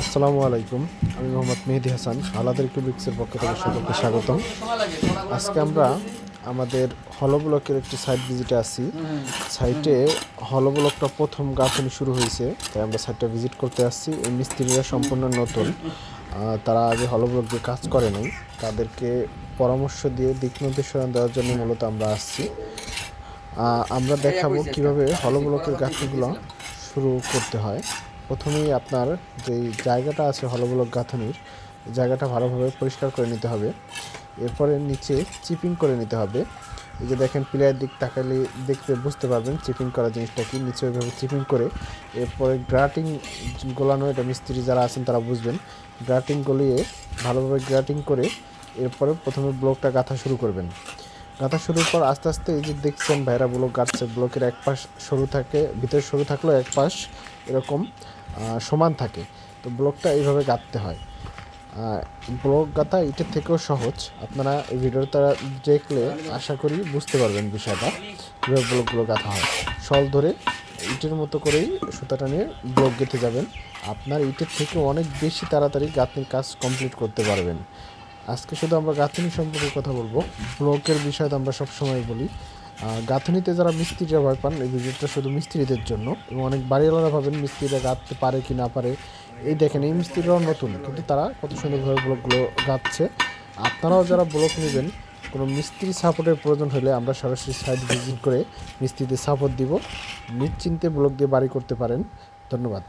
আসসালামু আলাইকুম, আমি মোহাম্মদ মেহেদি হাসান আলাদের কিউবিক্সের পক্ষ থেকে সকলকে স্বাগতম। আজকে আমরা আমাদের হলো ব্লকের একটি সাইট ভিজিটে আসি সাইটে হলো ব্লকটা প্রথম গাঁথনি শুরু হয়েছে, তাই আমরা সাইটটা ভিজিট করতে আসছি। এই মিস্ত্রিরা সম্পূর্ণ নতুন। তারা আগে হলো ব্লক দিয়ে কাজ করে নাই। তাদেরকে পরামর্শ দিয়ে, দিক নির্দেশনা দেওয়ার জন্য মূলত আমরা আসছি। আমরা দেখাবো কীভাবে হলো ব্লকের গাঁথনিগুলো শুরু করতে হয়। প্রথমেই আপনার যেই জায়গাটা আছে হলো ব্লক গাঁথনির, জায়গাটা ভালোভাবে পরিষ্কার করে নিতে হবে। এরপরে নিচে চিপিং করে নিতে হবে। এই যে দেখেন প্লেয়ার দিক তাকালে দেখতে বুঝতে পারবেন চিপিং করা জিনিসটা কি। নিচে ওইভাবে চিপিং করে এরপরে গ্রাটিং গোলানো, এটা মিস্ত্রি যারা আছেন তারা বুঝবেন। গ্রাটিং গলিয়ে ভালোভাবে গ্রাটিং করে এরপরে প্রথমে ব্লকটা গাঁথা শুরু করবেন। গাঁথা শুরুর পর আস্তে আস্তে এই যে দেখছেন ভাইরা ব্লক গাঁথছে, ব্লকের এক পাশ সরু থাকে, ভিতরে সরু থাকলেও এক পাশ এরকম। সমান থাকে। তো ব্লকটা এইভাবে গাঁথতে হয়। ব্লক গাঁথা এটার থেকেও সহজ। আপনারা এই ভিডিওটা দেখলে আশা করি বুঝতে পারবেন বিষয়টা, কীভাবে ব্লকগুলো গাঁথা হয়। সল ধরে ইটের মতো করেই সুতাটা নিয়ে ব্লক গেঁথে যাবেন। আপনার ইটের থেকে অনেক বেশি তাড়াতাড়ি গাঁথনির কাজ কমপ্লিট করতে পারবেন। আজকে শুধু আমরা গাঁথনি সম্পর্কে কথা বলব। ব্লকের বিষয়ে তো আমরা সবসময় বলি। গাঁথনিতে যারা মিস্ত্রিরা ভয় পান, এই ভিডিওটা শুধু মিস্ত্রিদের জন্য এবং অনেক বাড়িওয়ালারা ভাবেন মিস্ত্রিরা গাঁথতে পারে কি না পারে। এই দেখেন, এই মিস্ত্রিরাও নতুন, কিন্তু তারা কত সুন্দরভাবে ব্লকগুলো গাঁথছে। আপনারাও যারা ব্লক নেবেন, কোনো মিস্ত্রি সাপোর্টের প্রয়োজন হলে আমরা সরাসরি সাইড ভিজিট করে মিস্ত্রিদের সাপোর্ট দিব। নিশ্চিন্তে ব্লক দিয়ে বাড়ি করতে পারেন। ধন্যবাদ।